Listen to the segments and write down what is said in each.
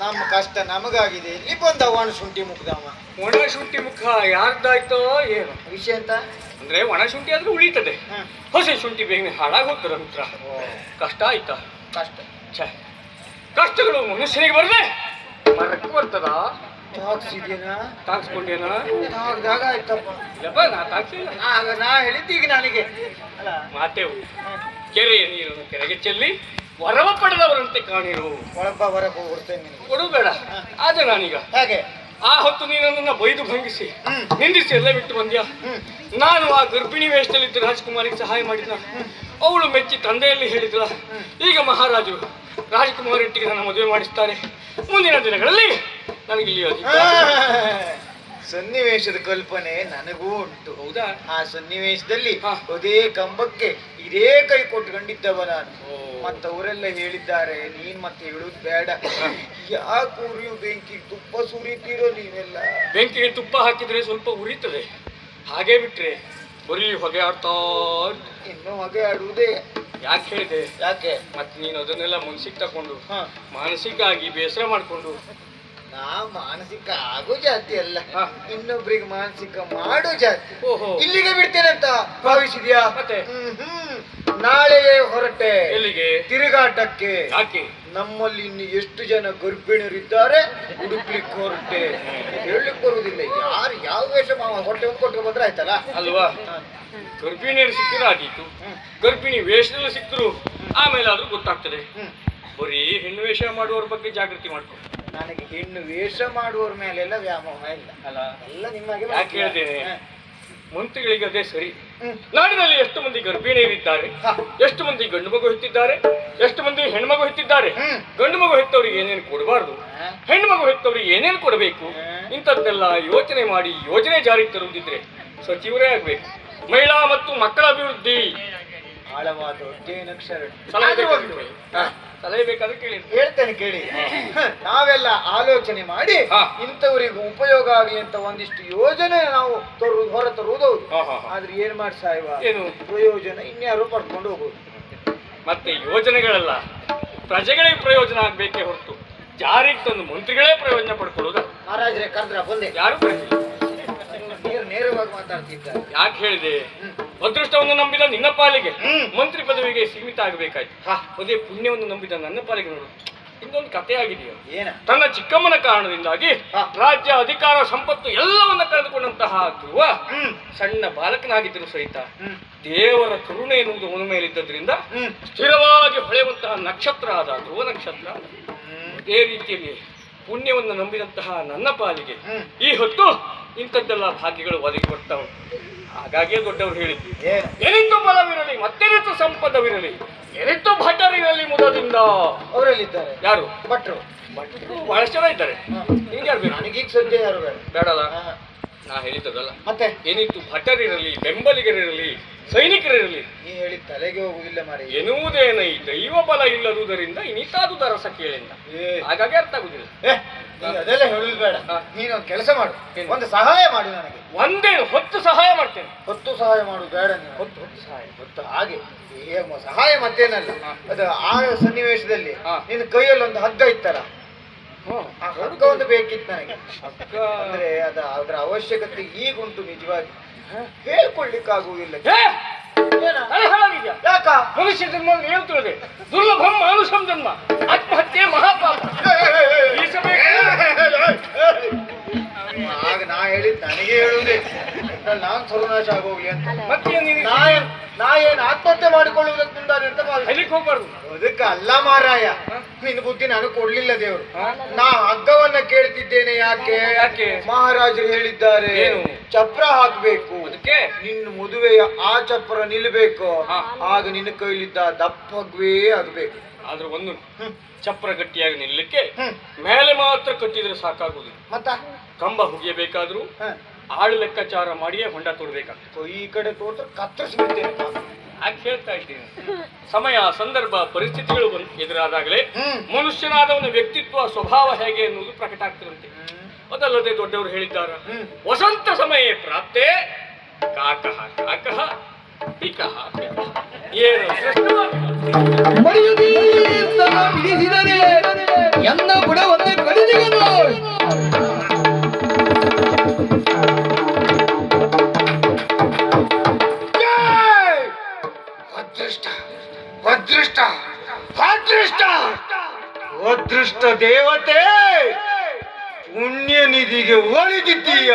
ನಮ್ಮ ಕಷ್ಟ ನಮಗಾಗಿದೆ. ಇಲ್ಲಿ ಬಂದ ಒಣ ಶುಂಠಿ ಮುಖದವ ಒಣ ಶುಂಠಿ ಮುಖ ಯಾರ್ದಾಯ್ತೋ ಏನು. ವಿಷಯ ಅಂತ ಅಂದ್ರೆ ಒಣ ಶುಂಠಿ ಆದ್ರೆ ಉಳಿತದೆ. ಹೊಸ ಶುಂಠಿ ಬೇಗನೆ ಹಾಳಾಗಿ ಹೋಗ್ತದೆ ಮಿತ್ರ ಕಷ್ಟ ಆಯ್ತಾ? ಕಷ್ಟ. ಛೆ. ಕಷ್ಟಗಳು ಮನುಷ್ಯನಿಗೆ ಬರದೆ ಮರಕ್ಕೆ ಬರ್ತದ? ತಾಗ್ಸಿದ್ಯೇನಾ ತಾಕ್ಸ್ಕೊಂಡೇನ ತಾಗ್ದಾಗ ಆಯ್ತಪ್ಪ. ಇಲ್ಲಪ್ಪ ನಾ ತಾಕ್ಸಿಲ್ಲ ಆಗ ನಾ ಹೇಳಿದ್ದು ಈಗ ನನಗೆ. ಅಲ್ಲ. ಮಾತೇವು. ಕೆರೆಯ ನೀರನ್ನು ಕೆರೆಗೆ ಚೆಲ್ಲಿ ವರವ ಪಡೆದವರಂತೆ ಕಾಣಿರು. ಒಳಬ್ಬ ಹೊರಗೆ ಹೋಗ್ಬಿಡ್ತೇನೆ ಕೊಡು ಬೇಡ. ಆದ್ರೆ ನಾನೀಗ ಹೇಗೆ? ಆ ಹೊತ್ತು ನೀನನ್ನ ಬೈದು ಭಂಗಿಸಿ. ನಿಂದಿಸಿ ಎಲ್ಲ ಬಿಟ್ಟು ಬಂದ್ಯಾ? ನಾನು ಆ ಗರ್ಭಿಣಿ ವೇಷದಲ್ಲಿದ್ದ ರಾಜ್ಕುಮಾರಿಗೆ ಸಹಾಯ ಮಾಡಿದ್ನ? ಅವಳು ಮೆಚ್ಚಿ ತಂದೆಯಲ್ಲಿ ಹೇಳಿದ್ಲ? ಈಗ ಮಹಾರಾಜರು ರಾಜಕುಮಾರೊಟ್ಟಿಗೆ ನನ್ನ ಮದುವೆ ಮಾಡಿಸ್ತಾರೆ. ಮುಂದಿನ ದಿನಗಳಲ್ಲಿ ನನಗೆ ಇಲ್ಲಿ ಸನ್ನಿವೇಶದ ಕಲ್ಪನೆ ನನಗೂ ಉಂಟು. ಹೌದಾ? ಆ ಸನ್ನಿವೇಶದಲ್ಲಿ ಅದೇ ಕಂಬಕ್ಕೆ ಇದೇ ಕೈ ಕೊಟ್ಕೊಂಡಿದ್ದವ ನಾನು. ಮತ್ತವರೆಲ್ಲ ಹೇಳಿದ್ದಾರೆ ನೀನ್ ಮತ್ತೆ ಹೇಳುದು ಬೇಡ. ಯಾಕೆ ಉರಿಯು ಬೆಂಕಿ ತುಪ್ಪ ಸುರಿತೀರೋ ನೀವೆಲ್ಲ ಬೆಂಕಿಗೆ ತುಪ್ಪ ಹಾಕಿದ್ರೆ ಸ್ವಲ್ಪ ಉರಿತದೆ. ಹಾಗೆ ಬಿಟ್ರೆ ಬರೀ ಹೊಗೆ ಆಡ್ತಾ ಇನ್ನೂ ಹೊಗೆ ಆಡುವುದೇ. ಯಾಕೆ ಹೇಳಿದೆ? ಯಾಕೆ? ಮತ್ತೆ ನೀನು ಅದನ್ನೆಲ್ಲ ಮನ್ಸಿಗೆ ತಕೊಂಡು ಮಾನಸಿಕ ಆಗಿ ಬೇಸರ ಮಾಡಿಕೊಂಡು. ನಾ ಮಾನಸಿಕ ಆಗೋ ಜಾತಿ ಅಲ್ಲ. ಇನ್ನೊಬ್ರಿಗೆ ಮಾನಸಿಕ ಮಾಡೋ ಜಾತಿ. ಓಹೋ. ಇಲ್ಲಿಗೆ ಬಿಡ್ತೇನೆ ಅಂತ ಭಾವಿಸಿದ್ಯಾ? ಮತ್ತೆ? ನಾಳೆಯೇ ಹೊರಟೆ. ಎಲ್ಲಿಗೆ? ತಿರುಗಾಟಕ್ಕೆ. ಯಾಕೆ? ನಮ್ಮಲ್ಲಿ ಇನ್ನು ಎಷ್ಟು ಜನ ಗರ್ಭಿಣಿಯರಿದ್ದಾರೆ ಹುಡುಕ್ಲಿಕ್ಕೆ ಹೊರಟೆ ಹೇಳಲಿಕ್ಕೆ ಬರುವುದಿಲ್ಲ ಯಾರು ಯಾವ ವೇಷ ಮಾವ ಹೊಟ್ಟೆ ಕೊಟ್ಟು ಬಂದ್ರೆ ಆಯ್ತಲ್ಲ ಅಲ್ವಾ. ಗರ್ಭಿಣಿಯರು ಸಿಕ್ಕಿದ್ರೆ ಆಗಿತ್ತು ಗರ್ಭಿಣಿ ವೇಷದಲ್ಲಿ ಸಿಕ್ಕರು ಆಮೇಲೆ ಆದ್ರೂ ಗೊತ್ತಾಗ್ತದೆ. ಬರೀ ಹೆಣ್ಣು ವೇಷ ಮಾಡುವವ್ರ ಬಗ್ಗೆ ಜಾಗೃತಿ ಮಾಡ್ಕೊ ನನಗೆ ಹೆಣ್ಣು ವೇಷ ಮಾಡುವವ್ರ ಮೇಲೆಲ್ಲ ವ್ಯಾಮೋಹ ಇಲ್ಲ ಅಲ್ಲ ಎಲ್ಲ ನಿಮಗೆ ಹೇಳ್ತೇನೆ? ಹ. ಮಂತ್ರಿಗಳಿಗೆ ಅದೇ ಸರಿ ನಾಡಿನಲ್ಲಿ ಎಷ್ಟು ಮಂದಿ ಗರ್ಭಿಣಿಯರಿದ್ದಾರೆ. ಎಷ್ಟು ಮಂದಿ ಗಂಡು ಮಗು ಹೆತ್ತಿದ್ದಾರೆ? ಎಷ್ಟು ಮಂದಿ ಹೆಣ್ಮಗು ಹೆತ್ತಿದ್ದಾರೆ. ಗಂಡು ಮಗು ಹೆತ್ತವರಿಗೆ ಏನೇನು ಕೊಡಬಾರ್ದು? ಹೆಣ್ಮಗು ಹೆತ್ತವರಿಗೆ ಏನೇನು ಕೊಡಬೇಕು. ಇಂಥದ್ದೆಲ್ಲ ಯೋಚನೆ ಮಾಡಿ ಯೋಜನೆ ಜಾರಿಗೆ ತರುವುದಿದ್ರೆ ಸಚಿವರೇ ಆಗ್ಬೇಕು. ಮಹಿಳಾ ಮತ್ತು ಮಕ್ಕಳ ಅಭಿವೃದ್ಧಿ. ಆಳವಾದ ಅಧ್ಯಯನಕ್ಷರ ಸಲಹೆ ಬೇಕಾದ್ರೆ ಕೇಳಿ. ಹೇಳ್ತೇನೆ ಕೇಳಿ. ನಾವೆಲ್ಲ ಆಲೋಚನೆ ಮಾಡಿ. ಇಂಥವರಿಗೆ ಉಪಯೋಗ ಆಗಲಿ ಅಂತ ಒಂದಿಷ್ಟು ಯೋಜನೆ ನಾವು ತರು ಹೊರ ತರುವುದು ಹೌದು. ಆದ್ರೆ ಏನ್ ಮಾಡಿ ಸಾಯುವ ಏನು? ಪ್ರಯೋಜನ ಇನ್ಯಾರು ಪಡ್ಕೊಂಡು ಹೋಗುದು ಮತ್ತೆ ಯೋಜನೆಗಳೆಲ್ಲ ಪ್ರಜೆಗಳಿಗೆ ಪ್ರಯೋಜನ ಆಗ್ಬೇಕೇ ಹೊರತು ಜಾರಿಗೆ ತಂದು ಮಂತ್ರಿಗಳೇ ಪ್ರಯೋಜನ ಪಡ್ಕೊಳ್ಳೋದು. ಮಹಾರಾಜರೇ ಕರ್ದ್ರ ಬಂದೆ. ಯಾರು ನೇರವಾಗಿ ಮಾತಾಡ್ತಿದ್ದಾರೆ. ಯಾಕೆ ಹೇಳಿದೆ. ಅದೃಷ್ಟವನ್ನು ನಂಬಿದ ನಿನ್ನ ಪಾಲಿಗೆ. ಮಂತ್ರಿ ಪದವಿಗೆ ಸೀಮಿತ ಆಗಬೇಕಾಯ್ತು. ಅದೇ ಪುಣ್ಯವನ್ನು ನಂಬಿದ ನನ್ನ ಪಾಲಿಗೆ ನೋಡು. ಇನ್ನೊಂದು ಕಥೆ ಆಗಿದೆಯೋ ತನ್ನ ಚಿಕ್ಕಮ್ಮನ ಕಾರಣದಿಂದಾಗಿ ರಾಜ್ಯ ಅಧಿಕಾರ ಸಂಪತ್ತು ಎಲ್ಲವನ್ನ ಕಳೆದುಕೊಂಡಂತಹ ಧ್ರುವ ಸಣ್ಣ ಬಾಲಕನಾಗಿದ್ದರೂ ಸಹಿತ ದೇವರ ಕರುಣೆ ಎನ್ನುವುದು ಅವನ ಮೇಲಿದ್ದದ್ರಿಂದ ಹ್ಮ್. ಸ್ಥಿರವಾಗಿ ಹೊಳೆಯುವಂತಹ ನಕ್ಷತ್ರ ಆದ ಧ್ರುವ ನಕ್ಷತ್ರ ಅದೇ ರೀತಿಯಲ್ಲಿ ಪುಣ್ಯವನ್ನು ನಂಬಿದಂತಹ ನನ್ನ ಪಾಲಿಗೆ ಈ ಹೊತ್ತು ಇಂಥದ್ದೆಲ್ಲ ಭಾಗ್ಯಗಳು ಒದಗಿ ಬರ್ತಾವೆ. ಹಾಗಾಗಿಯೇ ದೊಡ್ಡವರು ಹೇಳಿದ್ವಿ. ಏನ ಎನಿತ್ತು ಬಲವಿರಲಿ ಮತ್ತೆನಿತ್ತು ಸಂಪದವಿರಲಿ ಏನಿತ್ತು ಭಟರಿರಲಿ ಮುದದಿಂದ. ಅವರಲ್ಲಿದ್ದಾರೆ. ಯಾರು? ಭಟ್ರು. ಭಟ್ರು ಬಹಳಷ್ಟು ಜನ ಇದ್ದಾರೆ. ನಿಂಗೆ ಯಾರು ಬೇಕು ನನಗೀಗ ಸದ್ಯ ಯಾರು ಬೇಡ? ಬೇಡಲ್ಲ. ನಾ ಹೇಳಿದ್ದದಲ್ಲ. ಮತ್ತೆ? ಏನಿತ್ತು ಭಟರಿರಲಿ ಬೆಂಬಲಿಗರಿರಲಿ ಸೈನಿಕರಿರಲಿ. ನೀ ಹೇಳಿ ತಲೆಗೆ ಹೋಗುದಿಲ್ಲ ಮಾರಿ. ಎನ್ನುವುದೇನೈ ದೈವ ಬಲ ಇಲ್ಲದುದರಿಂದ ಇನಿತಾದುದ ರಸ ಕೇಳಿಂದ ಹಾಗಾಗಿ ಅರ್ಥ ಆಗುದಿಲ್ಲ. ಅದೆಲ್ಲ ಹೇಳುದು ಬೇಡ ನೀನು ನೀನೊಂದು ಕೆಲಸ ಮಾಡು. ಏನು? ಒಂದು ಸಹಾಯ ಮಾಡು ನನಗೆ. ಒಂದೇ ಹೊತ್ತು ಸಹಾಯ ಮಾಡ್ತೇನೆ. ಹೊತ್ತು ಸಹಾಯ ಮಾಡು ಬೇಡ ನೀನು. ಹೊತ್ತು ಹೊತ್ತು ಸಹಾಯ. ಹೊತ್ತು ಹಾಗೆ. ಏ, ಮ- ಸಹಾಯ ಮತ್ತೇನಲ್ಲ. ಅದು ಆ ಸನ್ನಿವೇಶದಲ್ಲಿ. ನಿನ್ನ ಕೈಯಲ್ಲಿ ಒಂದು ಹಗ್ಗ ಇತ್ತಲ್ಲ? ಹಗ್ಗ ಒಂದು ಬೇಕಿತ್ತು ನನಗೆ. ಅಂದ್ರೆ ಅದ ಅದರ ಅವಶ್ಯಕತೆ ನಿಜವಾಗಿ. ಏ, ಏನ? ತಲೆ ಹಾಳಾಗಿದ್ಯಾ? ಯಾಕ? ಮನುಷ್ಯ ಜನ್ಮ ಏನು ತಿಳಿದೆ? ದುರ್ಲಭಂ ಮಾನುಷಂ ಜನ್ಮ. ಆತ್ಮಹತ್ಯೆ ಮಹಾಪಾಪ. ಆಗ ನಾ ಹೇಳಿದ್ ನನಗೆ ಹೇಳುವುದೇ. ನಾನ್ ಸರ್ವನಾಶ ಆಗೋಗ್ಲಿ ಅಂತ. ಮತ್ತೇನ್ ನೀನು ನಾ ಏನ್ ನಾ ಏನ್ ಆತ್ಮಹತ್ಯೆ ಮಾಡಿಕೊಳ್ಳುವುದಕ್ಕೆ ಮುಂದಾದೆ ಅಂತ ಭಾವಿಸಿ ಹೆಲಿಕ್ ಹೋಗ್ಬಾರ್ದು? ಅದಕ್ಕೆ ಅಲ್ಲ ಮಾರಾಯ. ನಿನ್ ಬುದ್ಧಿ ನಾನು ಕೊಡ್ಲಿಲ್ಲ ದೇವರು? ನಾ ಹಗ್ಗವನ್ನ ಕೇಳ್ತಿದ್ದೇನೆ ಯಾಕೆ? ಯಾಕೆ? ಮಹಾರಾಜರು ಹೇಳಿದ್ದಾರೆ. ಏನು? ಚಪ್ರ ಹಾಕ್ಬೇಕು. ಅದಕ್ಕೆ? ನಿನ್ನ ಮದುವೆಯ ಆ ಚಪ್ರ ನಿಲ್ಬೇಕು. ಹಾ. ಆಗ ನಿನ್ನ ಕೈಲಿದ್ದ ದಪ್ಪಗ್ವೇ ಆಗ್ಬೇಕು. ಆದ್ರೆ ಒಂದು. ಚಪ್ರ ಗಟ್ಟಿಯಾಗಿ ನಿಲ್ಲಕ್ಕೆ ಮೇಲೆ ಮಾತ್ರ ಕಟ್ಟಿದ್ರೆ ಸಾಕಾಗುದಿಲ್ಲ. ಮತ್ತ? ಕಂಬ ಹುಗಿಯಬೇಕಾದ್ರೂ ಆಳು ಲೆಕ್ಕಾಚಾರ ಮಾಡಿಯೇ ಹೊಂಡ ತೋಡ್ಬೇಕಾಗ್ತದೆ. ಈ ಕಡೆ ತೋಟ ಕತ್ತರಿಸ್ಬಿಡ್ತೇನೆ. ಯಾಕೆ ಹೇಳ್ತಾ ಇದ್ದೇನೆ. ಸಮಯ ಸಂದರ್ಭ ಪರಿಸ್ಥಿತಿಗಳು ಎದುರಾದಾಗಲೇ ಮನುಷ್ಯನಾದ ಮನುಷ್ಯನಾದವನ ವ್ಯಕ್ತಿತ್ವ ಸ್ವಭಾವ ಹೇಗೆ ಎನ್ನುವುದು ಪ್ರಕಟ ಆಗ್ತಿರಂತೆ ಅದಲ್ಲದೆ ದೊಡ್ಡವರು ಹೇಳಿದ್ದಾರೆ ವಸಂತ ಸಮಯ ಪ್ರಾಪ್ತೆ ಕಾಕಃ ಕಾಕಃ ಪಿಕಃ ಪಿಕಃ. ಏನು ಸೃಷ್ಟವಾಗಿ ಮಡಿಯುವುದೀರ್ತ ಬಿಡಿಸಿದರೆ ಎನ್ನ ಬುಡವನ್ನು ಕಡಿದಿಗನು! ಅದೃಷ್ಟ ಅದೃಷ್ಟ ಅದೃಷ್ಟ ಅದೃಷ್ಟ ದೇವತೆ ಪುಣ್ಯ ನಿಧಿಗೆ ಒಲಿದಿದ್ದೀಯ?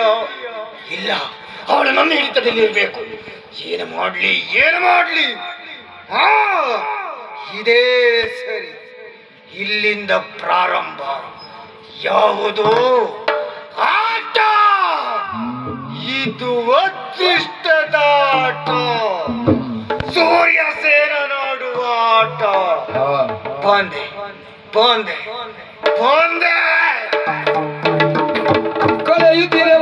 ಇಲ್ಲ, ಅವಳು ನನ್ನ ಹಿಡಿತದಲ್ಲಿ ಇರಬೇಕು ಏನು ಮಾಡಲಿ, ಏನು ಮಾಡ್ಲಿ? ಹಾ, ಇದೇ ಸರಿ. ಇಲ್ಲಿಂದ ಪ್ರಾರಂಭ. ಯಾವುದು? ಆಟ! ಇದು ಅದೃಷ್ಟದ ಆಟ. ಸೂರ್ಯ ಸೇನ ನೋಡುವ ಆಟ. ಬಂದೆ ಬಂದೆ ಬಂದೆ. ಕಳೆಯುತ್ತಿರುವ